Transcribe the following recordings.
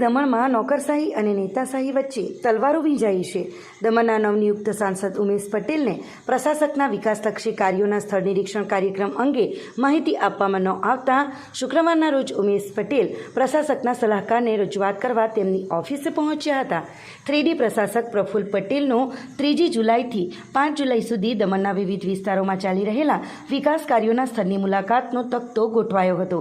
દમણમાં નોકરશાહી અને નેતાશાહી વચ્ચે તલવારો વીંજાઈ છે. દમણના નવનિયુક્ત સાંસદ ઉમેશ પટેલને પ્રશાસકના વિકાસલક્ષી કાર્યોના સ્થળ નિરીક્ષણ કાર્યક્રમ અંગે માહિતી આપવામાં ન આવતા શુક્રવારના રોજ ઉમેશ પટેલ પ્રશાસકના સલાહકારને રજૂઆત કરવા તેમની ઓફિસે પહોંચ્યા હતા. થ્રીડી પ્રશાસક પ્રફુલ્લ પટેલનો ત્રીજી જુલાઈથી પાંચ જુલાઈ સુધી દમણના વિવિધ વિસ્તારોમાં ચાલી રહેલા વિકાસ કાર્યોના સ્થળની મુલાકાતનો તકતો ગોઠવાયો હતો.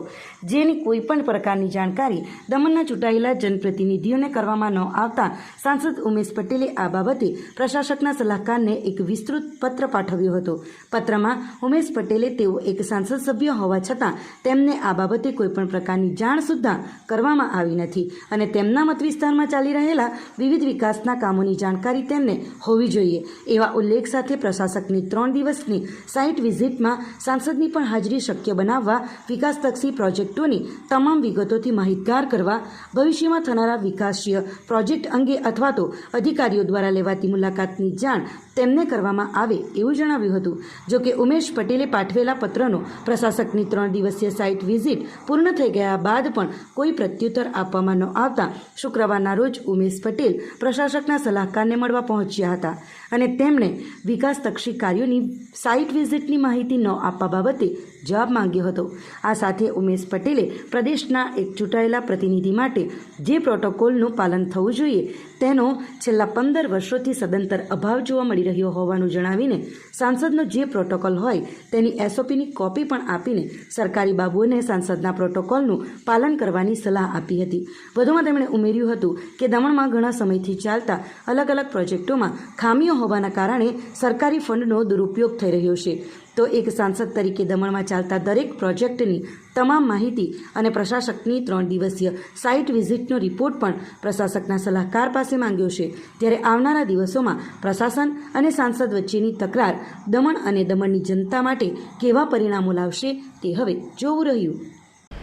જેની કોઈપણ પ્રકારની જાણકારી દમણના ચૂંટાયેલા જનપ્રતિનિધિઓને કરવામાં ન આવતા સાંસદ ઉમેશ પટેલે આ બાબતે પ્રશાસકના સલાહકારને એક વિસ્તૃત પત્ર પાઠવ્યો હતો. પત્રમાં ઉમેશ પટેલે તેઓ એક સાંસદ સભ્ય હોવા છતાં તેમને આ બાબતે કોઈપણ પ્રકારની જાણ સુદ્ધા કરવામાં આવી નથી અને તેમના મત વિસ્તારમાં ચાલી રહેલા વિવિધ વિકાસના કામોની જાણકારી તેમને હોવી જોઈએ. એવા ઉલ્લેખ સાથે પ્રશાસકની ત્રણ દિવસની સાઇટ વિઝિટમાં સાંસદની પણ હાજરી શક્ય બનાવવા વિકાસલક્ષી પ્રોજેક્ટોની તમામ વિગતોથી માહિતગાર કરવા ભવિષ્યમાં થનારા વિકાસીય પ્રોજેક્ટ અંગે અથવા તો અધિકારીઓ દ્વારા લેવાતી મુલાકાતની જાણ તેમને કરવામાં આવે એવું જણાવ્યું હતું. જોકે ઉમેશ પટેલે પાઠવેલા પત્રનો પ્રશાસકની ત્રણ દિવસીય સાઇટ વિઝિટ પૂર્ણ થઈ ગયા બાદ પણ કોઈ પ્રત્યુત્તર આપવામાં ન આવતા શુક્રવારના રોજ ઉમેશ પટેલ પ્રશાસકના સલાહકારને મળવા પહોંચ્યા હતા અને તેમણે વિકાસતક્ષી કાર્યોની સાઇટ વિઝિટની માહિતી ન આપવા બાબતે જવાબ માંગ્યો હતો. આ સાથે ઉમેશ પટેલે પ્રદેશના એક ચૂંટાયેલા પ્રતિનિધિ માટે જે પ્રોટોકોલનું પાલન થવું જોઈએ તેનો છેલ્લા પંદર વર્ષોથી સદંતર અભાવ જોવા મળી રહ્યો હોવાનું જણાવીને સાંસદનો જે પ્રોટોકોલ હોય તેની એસઓપીની કોપી પણ આપીને સરકારી બાબુઓને સાંસદના પ્રોટોકોલનું પાલન કરવાની સલાહ આપી હતી. વધુમાં તેમણે ઉમેર્યું હતું કે દમણમાં ઘણા સમયથી ચાલતા અલગ અલગ પ્રોજેક્ટોમાં ખામીઓ હોવાના કારણે સરકારી ફંડનો દુરુપયોગ થઈ રહ્યો છે. તો એક સાંસદ તરીકે દમણમાં ચાલતા દરેક પ્રોજેક્ટની તમામ માહિતી અને પ્રશાસકની ત્રણ દિવસીય સાઇટ વિઝિટનો રિપોર્ટ પણ પ્રશાસકના સલાહકાર પાસે માંગ્યો છે ત્યારે આવનારા દિવસોમાં પ્રશાસન અને સાંસદ વચ્ચેની તકરાર દમણ અને દમણની જનતા માટે કેવા પરિણામો લાવશે તે હવે જોવું રહ્યું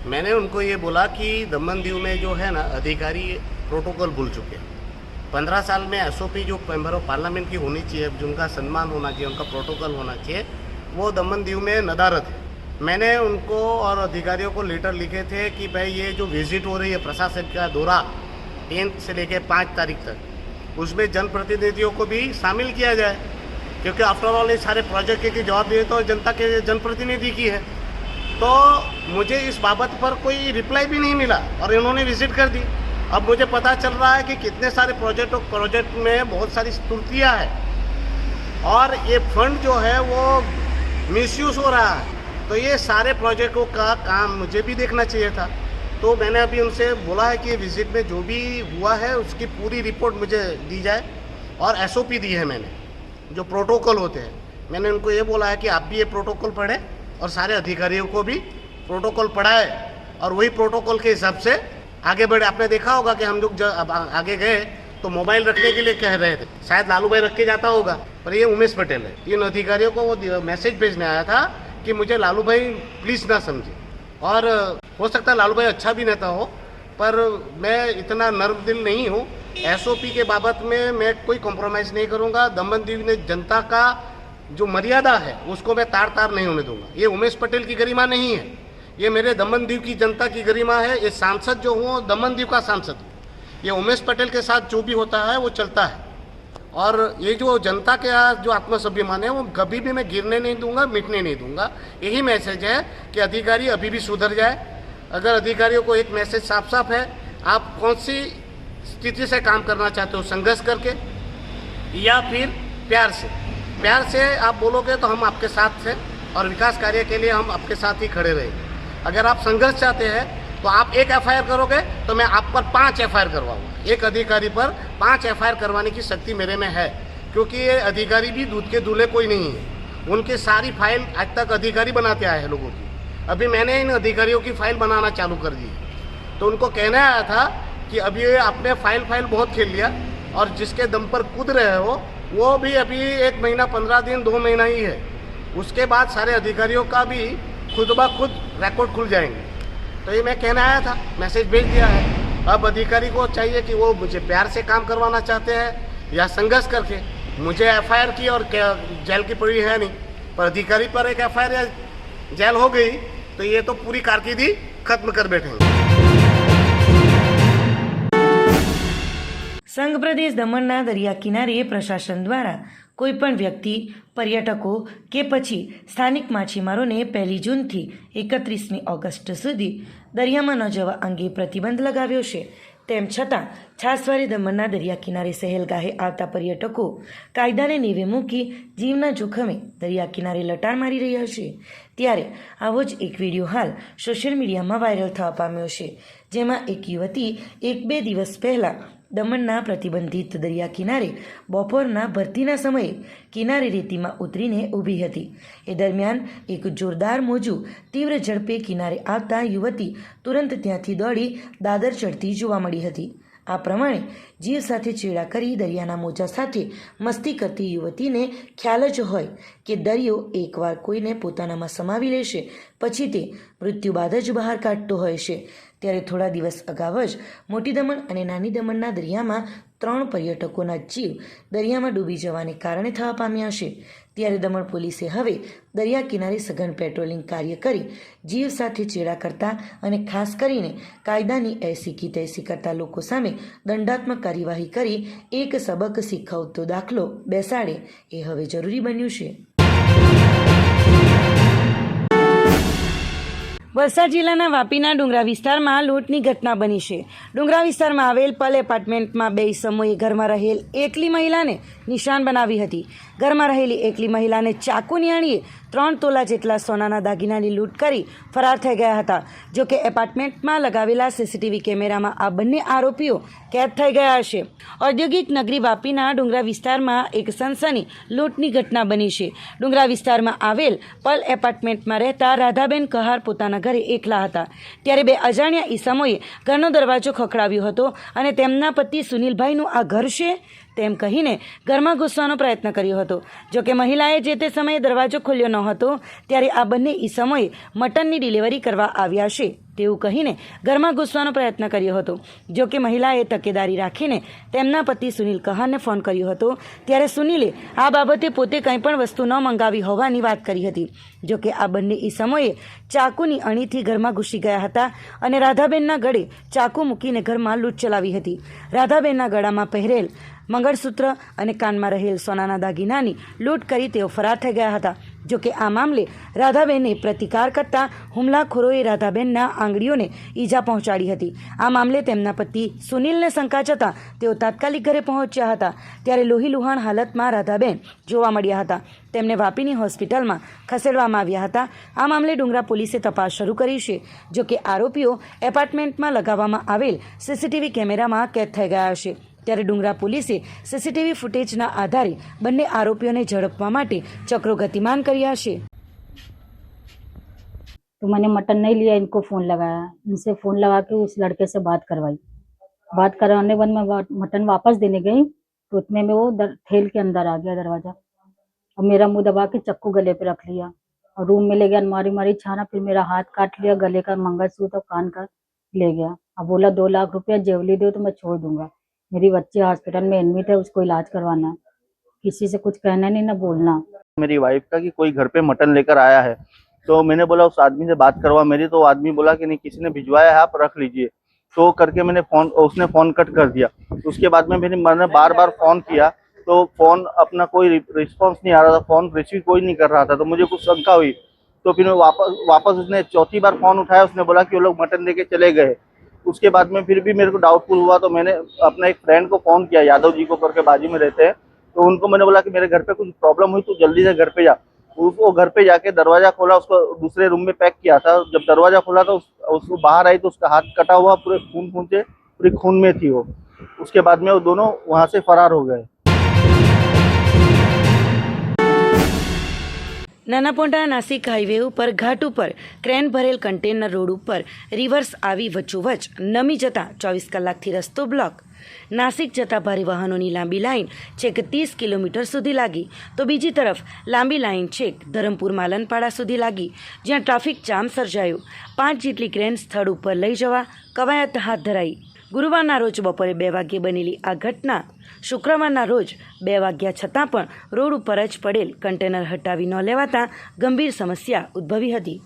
मैंने उनको ये बोला कि दमन दीव में जो है ना अधिकारी प्रोटोकॉल भूल चुके हैं पंद्रह साल में एसओपी जो मेंबर ऑफ पार्लियामेंट की होनी चाहिए जिनका सम्मान होना चाहिए उनका प्रोटोकॉल होना चाहिए वो दमन दीव में नदारत है मैंने उनको और अधिकारियों को लेटर लिखे थे कि भाई ये जो विज़िट हो रही है प्रशासन का दौरा टेंथ से लेकर पाँच तारीख तक, उसमें जनप्रतिनिधियों को भी शामिल किया जाए, क्योंकि आफ्टरऑल ये सारे प्रोजेक्ट की जवाबदेही तो जनता के जनप्रतिनिधि की है। तो मुझे इस बाबत पर कोई रिप्लाई भी नहीं मिला और इन्होंने विज़िट कर दी। अब मुझे पता चल रहा है कि कितने सारे प्रोजेक्ट प्रोजेक्ट में बहुत सारी त्रुटियाँ हैं। और ये फंड जो है वो मिसयूज हो रहा है। तो ये सारे प्रोजेक्टों का काम मुझे भी देखना चाहिए था। तो मैंने अभी उनसे बोला है कि विज़िट में जो भी हुआ है, उसकी पूरी रिपोर्ट मुझे दी जाए। और एसओपी दी है मैंने, जो प्रोटोकॉल होते हैं। मैंने उनको ये बोला है कि आप भी ये प्रोटोकॉल पढ़ें और सारे अधिकारियों को भी प्रोटोकॉल पढ़ाए। और वही प्रोटोकॉल के हिसाब से आगे बढ़े। आपने देखा होगा कि हम लोग जब आगे गए तो मोबाइल रखने के लिए कह रहे थे। शायद लालू भाई रख के जाता होगा। पर ये उमेश पटेल है। इन अधिकारियों को वो मैसेज भेजने आया था कि मुझे लालू भाई प्लीज़ ना समझे। और हो सकता है लालू भाई अच्छा भी नेता हो, पर मैं इतना नर्म दिल नहीं हूँ। एसओपी के बाबत में मैं कोई कॉम्प्रोमाइज़ नहीं करूँगा। दमन दीव ने जनता का जो मर्यादा है, उसको मैं तार तार नहीं होने दूँगा। ये उमेश पटेल की गरिमा नहीं है। ये मेरे दमन दीव की जनता की गरिमा है। ये सांसद जो हूँ, दमन दीव का सांसद हूँ। ये उमेश पटेल के साथ जो भी होता है, वो चलता है। और ये जो जनता के जो आत्मसभ्यमान है, वो कभी भी मैं गिरने नहीं दूँगा, मिटने नहीं दूँगा। यही मैसेज है कि अधिकारी अभी भी सुधर जाए। अगर अधिकारियों को एक मैसेज साफ़ साफ़ है, आप कौन सी स्थिति से काम करना चाहते हो, संघर्ष करके या फिर प्यार से? प्यार से आप बोलोगे तो हम आपके साथ हैं और विकास कार्य के लिए हम आपके साथ ही खड़े रहेंगे। अगर आप संघर्ष चाहते हैं तो आप एक एफआईआर करोगे तो मैं आप पर पाँच एफआईआर करवाऊँगा। एक अधिकारी पर पाँच एफआईआर करवाने की शक्ति मेरे में है, क्योंकि ये अधिकारी भी दूध के दूल्हे कोई नहीं है। उनकी सारी फ़ाइल आज तक अधिकारी बनाते आए हैं लोगों की। अभी मैंने इन अधिकारियों की फ़ाइल बनाना चालू कर दी तो उनको कहना आया था कि अभी आपने फ़ाइल फ़ाइल बहुत खेल लिया और जिसके दम पर कूद रहे हो, वो भी अभी एक महीना, पंद्रह दिन, दो महीना ही है। उसके बाद सारे अधिकारियों का भी खुद ब खुद रिकॉर्ड खुल जाएँगे। तो ये मैं कहना आया था, मैसेज भेज दिया है। अब अधिकारी को चाहिए कि वो मुझे प्यार से काम करवाना चाहते हैं या संघर्ष करके मुझे एफआईआर की और क्या- जेल की पड़ी है नहीं पर अधिकारी पर एक एफआईआर या जेल हो गई तो ये तो पूरी कारकिर्दी खत्म कर बैठेंगे સંઘ પ્રદેશ દમણના દરિયા કિનારે પ્રશાસન દ્વારા કોઈપણ વ્યક્તિ, પર્યટકો કે પછી સ્થાનિક માછીમારોને પહેલી જૂનથી એકત્રીસમી ઓગસ્ટ સુધી દરિયામાં ન જવા અંગે પ્રતિબંધ લગાવ્યો છે. તેમ છતાં, છાસવારી દમણના દરિયા કિનારે સહેલગાહે આવતા પર્યટકો કાયદાને નીવે મૂકી જીવના જોખમે દરિયા કિનારે લટાર મારી રહ્યા છે. ત્યારે આવો જ એક વીડિયો હાલ સોશિયલ મીડિયામાં વાયરલ થવા પામ્યો છે, જેમાં એક યુવતી એક બે દિવસ પહેલાં દમણના પ્રતિબંધિત દરિયા કિનારે, બપોરના ભરતીના સમયે કિનારે રેતીમાં ઉતરીને ઊભી હતી. એ દરમિયાન એક જોરદાર મોજું તીવ્ર ઝડપે કિનારે આવતા યુવતી તુરંત ત્યાંથી દોડી દાદર ચડતી જોવા મળી હતી. આ પ્રમાણે જીવ સાથે ચેડા કરી દરિયાના મોજા સાથે મસ્તી કરતી યુવતીને ખ્યાલ જ હોય કે દરિયો એકવાર કોઈને પોતાનામાં સમાવી લેશે, પછી તે મૃત્યુ બાદ જ બહાર કાઢતો હોય છે. ત્યારે થોડા દિવસ અગાઉ જ મોટી દમણ અને નાની દમણના દરિયામાં ત્રણ પર્યટકોના જીવ દરિયામાં ડૂબી જવાને કારણે થવા પામ્યા છે. ત્યારે દમણ પોલીસે હવે દરિયા કિનારે સઘન પેટ્રોલિંગ કાર્ય કરી જીવ સાથે ચેડા કરતા અને ખાસ કરીને કાયદાની એસી કી તૈસી કરતા લોકો સામે દંડાત્મક કાર્યવાહી કરી એક સબક શીખવતો દાખલો બેસાડે એ હવે જરૂરી બન્યું છે. વલસાડ જિલ્લાના વાપીના ડુંગરા વિસ્તારમાં લૂંટની ઘટના બની છે. ડુંગરા વિસ્તારમાં આવેલ પલ એપાર્ટમેન્ટમાં બે સમયે ઘરમાં રહેલ એકલી મહિલાને નિશાન બનાવી હતી. ઘરમાં રહેલી એકલી મહિલાને ચાકુ નિયાણીએ ત્રણ તોલા જેટલા સોનાના દાગીનાની લૂંટ કરી ફરાર થઈ ગયા હતા. જો કે એપાર્ટમેન્ટમાં લગાવેલા સીસીટીવી કેમેરામાં આ બંને આરોપીઓ કેદ થઈ ગયા હશે ઔદ્યોગિક નગરી વાપીના ડુંગરા વિસ્તારમાં એક સનસની લૂંટની ઘટના બની છે. ડુંગરા વિસ્તારમાં આવેલ પલ એપાર્ટમેન્ટમાં રહેતા રાધાબેન કહાર પોતાના ઘરે એકલા હતા. ત્યારે બે અજાણ્યા ઈસમોએ ઘરનો દરવાજો ખખડાવ્યો હતો અને તેમના પતિ સુનિલભાઈનું આ ઘર છે? તેમ કહીને ઘરમાં ઘૂસવાનો પ્રયત્ન કર્યો હતો. જો કે મહિલાએ જે તે સમયે દરવાજો ખોલ્યો ન હતો ત્યારે આ બંને ઈસમોએ મટનની ડિલિવરી કરવા આવ્યા છે. તેવું કહીને ઘરમાં ઘૂસવાનો પ્રયત્ન કર્યો હતો. જો કે મહિલાએ તકેદારી રાખીને તેમના પતિ સુનિલ કહારને ફોન કર્યો હતો. ત્યારે સુનિલે આ બાબતે પોતે કંઈ પણ વસ્તુ ન મંગાવી હોવાની વાત કરી હતી. જો કે આ બંને ઈસમોએ ચાકુની અણીથી ઘરમાં ઘૂસી ગયા હતા અને રાધાબેનના ગળે ચાકુ મૂકીને ઘરમાં લૂંટ ચલાવી હતી. રાધાબેનના ગળામાં પહેરેલ મંગળસૂત્ર અને કાનમાં રહેલ સોનાના દાગીનાની લૂંટ કરી તેઓ ફરાર થઈ ગયા હતા. જો કે આ મામલે રાધાબેને પ્રતિકાર કરતા હુમલાખોરોએ રાધાબેનના આંગળીઓને ઈજા પહોંચાડી હતી. આ મામલે તેમના પતિ સુનિલને શંકા જતાં તેઓ તાત્કાલિક ઘરે પહોંચ્યા હતા. ત્યારે લોહીલુહાણ હાલતમાં રાધાબેન જોવા મળ્યા હતા. તેમને વાપીની હોસ્પિટલમાં ખસેડવામાં આવ્યા હતા. આ મામલે ડુંગરા પોલીસે તપાસ શરૂ કરી છે. જો કે આરોપીઓ એપાર્ટમેન્ટમાં લગાવવામાં આવેલ સીસીટીવી કેમેરામાં કેદ થઈ ગયા છે. ત્યારે ડુંગરા પોલીસે સીસીટીવી ફૂટેજના આધારે બંને આરોપીઓને ઝડપવા માટે ચક્રો ગતિમાન કર્યા છે तो मैंने मटन नहीं लिया इनको फ़ोन लगाया इनसे फ़ोन लगा के उस लड़के से बात करवाई बात करवाने के बाद मैं वा- मटन वापस देने गई तो उतने में वो दर, ठेल के अंदर आ गया दरवाजा और मेरा मुंह दबा के चक्कू गले पे रख लिया और रूम में ले गया अलमारी मारी छाना फिर मेरा हाथ काट लिया गले का मंगलसूत्र और कान का ले गया अब बोला दो लाख रुपया जेवली दो तो मैं छोड़ दूंगा मेरी बच्ची हॉस्पिटल में एडमिट है, उसको इलाज करवाना किसी से कुछ कहना नहीं, ना बोलना। मेरी वाइफ का कि कोई घर पे मटन लेकर आया है तो मैंने बोला, उस आदमी से बात करवा मेरी तो आदमी बोला कि नहीं, किसी ने भिजवाया है, आप रख लीजिए। तो करके मैंने फ़ोन उसने फ़ोन कट कर दिया। उसके बाद में फिर मैंने बार बार फ़ोन किया तो फ़ोन अपना कोई रिस्पॉन्स नहीं आ रहा था फ़ोन रिसीव कोई नहीं कर रहा था तो मुझे कुछ शंका हुई। तो फिर वापस वापस उसने चौथी बार फ़ोन उठाया, उसने बोला कि वो लोग मटन लेके चले गए। उसके बाद में फिर भी मेरे को डाउटफुल हुआ तो मैंने अपने एक फ्रेंड को फ़ोन किया यादव जी को करके बाजू में रहते हैं। तो उनको मैंने बोला कि मेरे घर पे कुछ प्रॉब्लम हुई तो जल्दी से घर पे जा। उसको घर पे जाके दरवाज़ा खोला उसको दूसरे रूम में पैक किया था। जब दरवाज़ा खोला तो उस, उसको बाहर आई तो उसका हाथ कटा हुआ पूरे खून खून से पूरी खून में थी वो। उसके बाद में वो दोनों वहाँ से फरार हो गए। નાનાપોંડા નાસિક હાઈવે ઉપર, ઘાટ ઉપર, ક્રેન ભરેલ કન્ટેનર રોડ ઉપર રિવર્સ આવી વચ્ચોવચ નમી જતા ચોવીસ કલાકથી રસ્તો બ્લોક. નાસિક જતા ભારે વાહનોની લાંબી લાઈન છેક ત્રીસ કિલોમીટર સુધી લાગી. તો બીજી તરફ લાંબી લાઈન છેક ધરમપુર માલનપાડા સુધી લાગી, જ્યાં ટ્રાફિક જામ સર્જાયો. પાંચ જેટલી ક્રેન સ્થળ ઉપર લઈ જવા કવાયત હાથ ધરાઈ. ગુરુવારના રોજ બપોરે બે વાગ્યે બનેલી આ ઘટના શુક્રવારના રોજ બે વાગ્યા છતાં પણ રોડ ઉપર જ પડેલ કન્ટેનર હટાવી ન લેવાતા ગંભીર સમસ્યા ઉદ્ભવી હતી.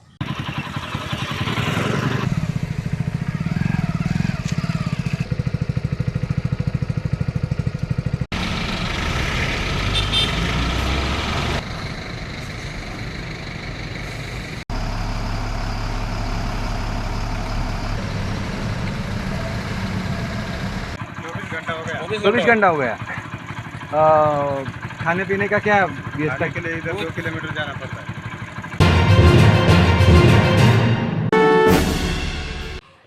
चौबीस घंटा हो गया अ, खाने पीने का क्या व्यवस्था के लिए इधर दो किलोमीटर जाना पड़ता है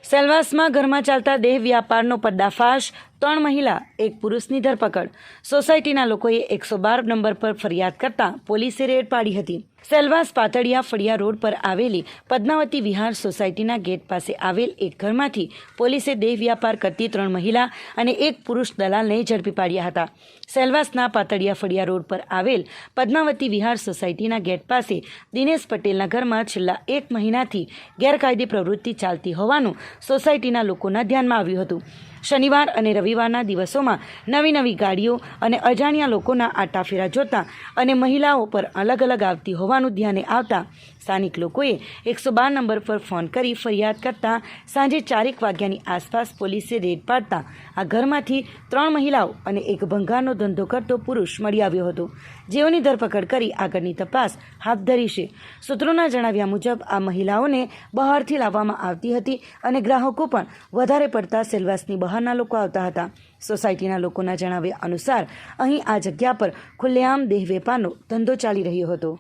સેલવાસમાં ઘરમાં ચાલતા દેહ વ્યાપારનો પર્દાફાશ ત્રણ મહિલા, એક પુરુષની ધરપકડ. સોસાયટીના લોકોએ એકસો બાર નંબર પર ફરિયાદ કરતા પોલીસે રેડ પાડી હતી. સેલવાસ પાતળિયા ફળિયા રોડ પર આવેલી પદ્માવતી વિહાર સોસાયટીના ગેટ પાસે આવેલ એક ઘરમાંથી પોલીસે દેહ વ્યાપાર કરતી ત્રણ મહિલા અને એક પુરુષ દલાલને ઝડપી પાડ્યા હતા. સેલવાસના પાતળિયા ફળિયા રોડ પર આવેલ પદ્માવતી વિહાર સોસાયટીના ગેટ પાસે દિનેશ પટેલના ઘરમાં છેલ્લા એક મહિનાથી ગેરકાયદે પ્રવૃત્તિ ચાલતી હોવાનું સોસાયટીના લોકોના ધ્યાનમાં આવ્યું હતું. શનિવાર અને રવિવારના દિવસોમાં નવી નવી ગાડીઓ અને અજાણ્યા લોકોના આટાફેરા જોતા અને મહિલાઓ પર અલગ અલગ આવતી હોવાનું ધ્યાને આવતા સ્થાનિક લોકોએ એકસો બાર નંબર પર ફોન કરી ફરિયાદ કરતા સાંજે ચારેક વાગ્યાની આસપાસ પોલીસે રેડ પાડતા આ ઘરમાંથી ત્રણ મહિલાઓ અને એક ભંગારનો ધંધો કરતો પુરુષ મળી આવ્યો હતો. જેઓની ધરપકડ કરી આગળની તપાસ હાથ ધરી છે. સૂત્રોના જણાવ્યા મુજબ, આ મહિલાઓને બહારથી લાવવામાં આવતી હતી અને ગ્રાહકો પણ વધારે પડતા સેલવાસની બહારના લોકો આવતા હતા. સોસાયટીના લોકોના જણાવ્યા અનુસાર, અહીં આ જગ્યા પર ખુલ્લેઆમ દેહ વેપારનો ધંધો ચાલી રહ્યો હતો.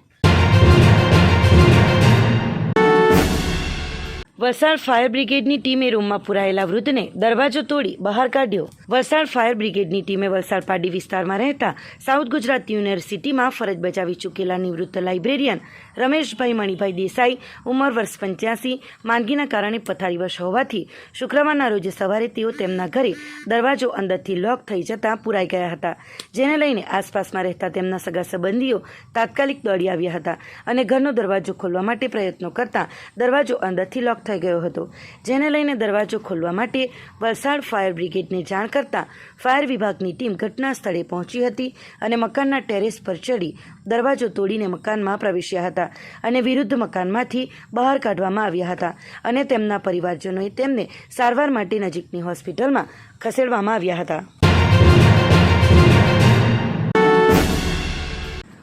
વલસાડ ફાયર બ્રિગેડની ટીમે રૂમમાં પુરાયેલા વૃદ્ધને દરવાજો તોડી બહાર કાઢ્યો. વલસાડ ફાયર બ્રિગેડની ટીમે વલસાડ પાડી વિસ્તારમાં રહેતા સાઉથ ગુજરાત યુનિવર્સિટીમાં ફરજ બજાવી ચૂકેલા નિવૃત્ત લાઇબ્રેરિયન રમેશભાઈ મણિભાઈ દેસાઈ ઉંમર વર્ષ પંચ્યાસી, માંદગીના કારણે પથારીવશ હોવાથી શુક્રવારના રોજ સવારે તેઓ તેમના ઘરે દરવાજો અંદરથી લોક થઈ જતા પુરાઈ ગયા હતા. જેને લઈને આસપાસમાં રહેતા તેમના સગા સંબંધીઓ તાત્કાલિક દોડી આવ્યા હતા અને ઘરનો દરવાજો ખોલવા માટે પ્રયત્નો કરતા દરવાજો અંદરથી લોક થઈ ગયો હતો, જેને લઈને દરવાજો ખોલવા માટે વલસાડ ફાયર બ્રિગેડને જાણ કરતાં ફાયર વિભાગની ટીમ ઘટના સ્થળે પહોંચી હતી અને મકાનના ટેરેસ પર ચડી દરવાજો તોડીને મકાનમાં પ્રવેશ્યા હતા અને વિરુદ્ધ મકાનમાંથી બહાર કાઢવામાં આવ્યા હતા અને તેમના પરિવારજનોએ તેમને સારવાર માટે નજીકની હોસ્પિટલમાં ખસેડવામાં આવ્યા હતા.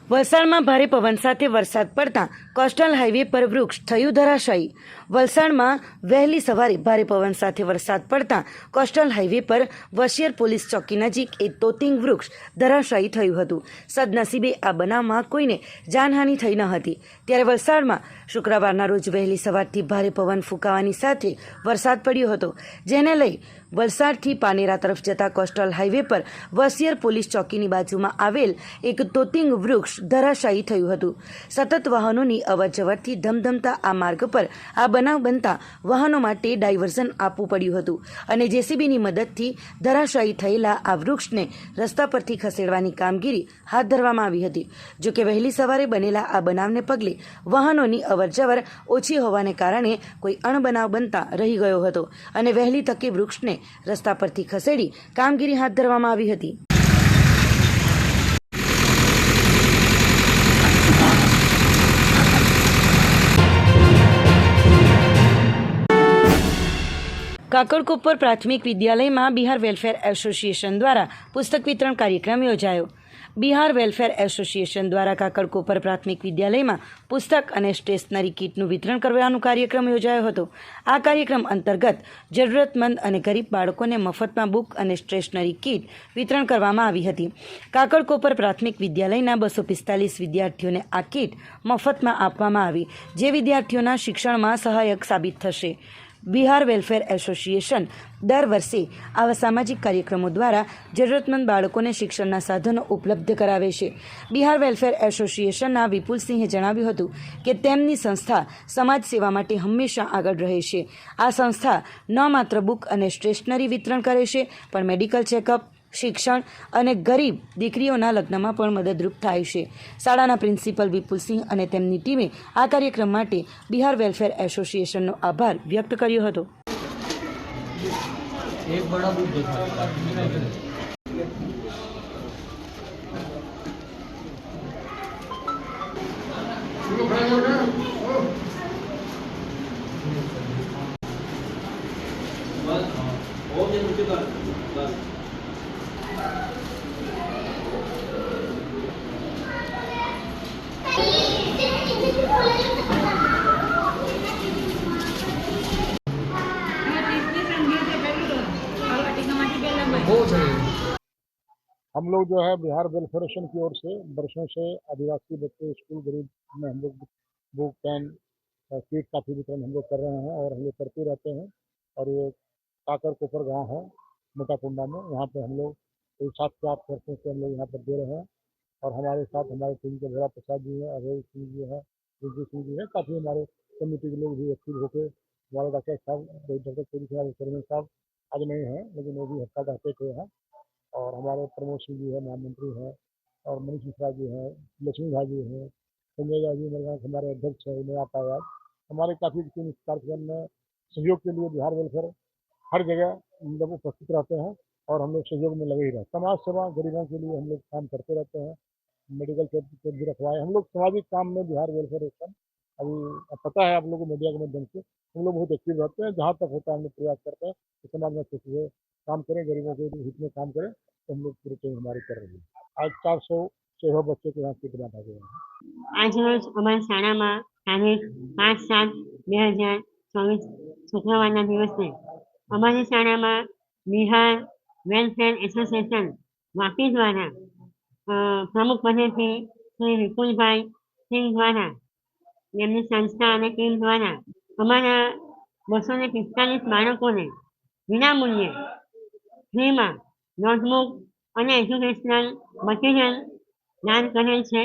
વલસાડમાં ભારે પવન સાથે વરસાદ પડતા કોસ્ટલ હાઈવે પર વૃક્ષ થયું ધરાશાયી. વલસાડમાં વહેલી સવારે ભારે પવન સાથે વરસાદ પડતા કોસ્ટલ હાઈવે પર વશિયર પોલીસ ચોકી નજીક એક તોતિંગ વૃક્ષ ધરાશાયી થયું હતું. સદનસીબે આ બનાવમાં કોઈને જાનહાનિ થઈ ન હતી. ત્યારે વલસાડમાં શુક્રવારના રોજ વહેલી સવારથી ભારે પવન ફૂંકાવાની સાથે વરસાદ પડ્યો હતો. જેને લઈ વલસાડથી પાનેરા તરફ જતા કોસ્ટલ હાઈવે પર વસિયર પોલીસ ચોકીની બાજુમાં આવેલ એક તોતિંગ વૃક્ષ ધરાશાયી થયું હતું. સતત વાહનોની અવરજવરથી ધમધમતા આ માર્ગ પર આ બનાવ બનતા વાહનો માટે ડાયવર્ઝન આપવું પડ્યું હતું અને જેસીબીની મદદથી ધરાશાયી થયેલા આ વૃક્ષને રસ્તા પરથી ખસેડવાની કામગીરી હાથ ધરવામાં આવી હતી. જોકે વહેલી સવારે બનેલા આ બનાવને પગલે વાહનોની અવરજવર ઓછી હોવાને કારણે કોઈ અણબનાવ બનતા રહી ગયો હતો અને વહેલી તકે વૃક્ષને રસ્તા પરથી ખસેડી કામગીરી હાથ ધરવામાં આવી હતી. કાકડકોપર પ્રાથમિક વિદ્યાલયમાં બિહાર વેલફેર એસોસિએશન દ્વારા પુસ્તક વિતરણ કાર્યક્રમ યોજાયો. બિહાર વેલફેર એસોસિએશન દ્વારા કાકડકોપર પ્રાથમિક વિદ્યાલયમાં પુસ્તક અને સ્ટેશનરી કીટનું વિતરણ કરવાનો કાર્યક્રમ યોજાયો હતો. આ કાર્યક્રમ અંતર્ગત જરૂરતમંદ અને ગરીબ બાળકોને મફતમાં બુક અને સ્ટેશનરી કીટ વિતરણ કરવામાં આવી હતી. કાકડકોપર પ્રાથમિક વિદ્યાલયના બસો પિસ્તાલીસ વિદ્યાર્થીઓને આ કીટ મફતમાં આપવામાં આવી, જે વિદ્યાર્થીઓના શિક્ષણમાં સહાયક સાબિત થશે. Bihar welfare association. દર વર્ષે આવા સામાજિક કાર્યક્રમો દ્વારા જરૂરતમંદ બાળકોને શિક્ષણના સાધનો ઉપલબ્ધ કરાવે છે. બિહાર વેલફેર એસોસિએશનના વિપુલસિંહે જણાવ્યું હતું કે તેમની સંસ્થા સમાજ સેવા માટે હંમેશા આગળ રહે છે. આ સંસ્થા ન માત્ર બુક અને સ્ટેશનરી વિતરણ કરે છે, પણ મેડિકલ ચેકઅપ શિક્ષણ અને ગરીબ દીકરીઓના લગ્નમાં પણ મદદરૂપ થાય છે. શાળાના પ્રિન્સિપલ વિપુલસિંહ અને તેમની ટીમે આ કાર્યક્રમ માટે બિહાર વેલફેર એસોસિએશનનો આભાર વ્યક્ત કર્યો હતો. जो है बिहार वेलफेडरेशन की ओर से वर्षों से आदिवासी बच्चे, स्कूल गरीब में हम लोग बुक, पेन किट काफ़ी वितरण हम लोग कर रहे हैं और हम लोग करते रहते हैं। और ये काकर कोपर गाँव है मोटाकुंडा में। यहाँ पे हम लोग कोई सात से आठ वर्षों से हम लोग यहाँ पर दे रहे हैं। और हमारे साथ हमारे टीम के भोला प्रसाद जी हैं अभय सिंह जी हैं रिजू सिंह जी हैं। काफ़ी हमारे कमेटी के लोग भी एक्टिव होकर हमारे डॉक्टर साहब डॉक्टर सूर्य कुमार चेयरमैन साहब आज नहीं हैं, लेकिन वो भी हफ़्ता रहते थे यहाँ। और हमारे प्रमोद सिंह जी हैं, महामंत्री हैं, और मनीष मिश्रा जी हैं, लक्ष्मी भाई जी हैं, संजय झा जी मेरे हमारे अध्यक्ष हैं, उन्हें आप आया। हमारे काफ़ी टीम इस कार्यक्रम में सहयोग के लिए बिहार वेलफेयर हर जगह मतलब उपस्थित रहते हैं और हम लोग सहयोग में लगे ही रहते हैं। समाज सेवा गरीबों के लिए हम लोग काम करते रहते हैं। मेडिकल कैंप कैंप भी रखवाए हम लोग सामाजिक काम में बिहार वेलफेयर एक्शन अभी पता है आप लोगों को मीडिया के माध्यम से। हम लोग बहुत एक्टिव रहते हैं। जहाँ तक होता है हम लोग प्रयास करते हैं कि समाज में खुशी से काम करें गरीबों के हित में काम करें तो हम लोग पूरी टीम हमारी कर रही है आज चार सौ छः बच्चे के यहाँ सीट बांटा गया है આજરોજ અમારી શાળામાં તારીખ પાંચ સાત બે હજાર ચોવીસ શુક્રવારના દિવસે અમારી શાળામાં બિહાર વેલફેર એસોસિએશન વાપી દ્વારા અ, પ્રમુખ પદેથી શ્રી વિપુલભાઈ સિંહ દ્વારા એમની સંસ્થા અને ટીમ દ્વારા અમારા બસો ને પિસ્તાલીસ બાળકોને વિનામૂલ્યે ફ્રીમાં નોટબુક અને એજ્યુકેશનલ મટીરિયલ દાન કરેલ છે.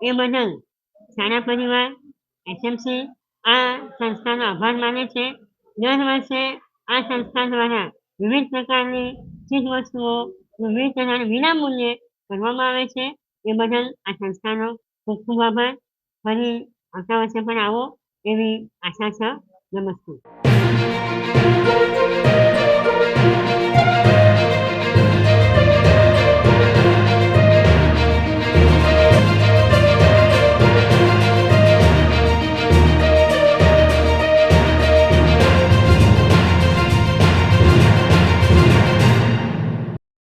એ બદલ શાળા પરિવાર, એસએમસી આ સંસ્થાનો આભાર માને છે. દર વર્ષે આ સંસ્થા દ્વારા વિવિધ પ્રકારની ચીજ વસ્તુઓ વિવિધ પ્રકારના વિનામૂલ્યે કરવામાં આવે છે. એ બદલ આ સંસ્થાનો ખૂબ ખૂબ આભાર. ફરી આવતા વર્ષે પણ આવો એવી આશા છે. નમસ્તે.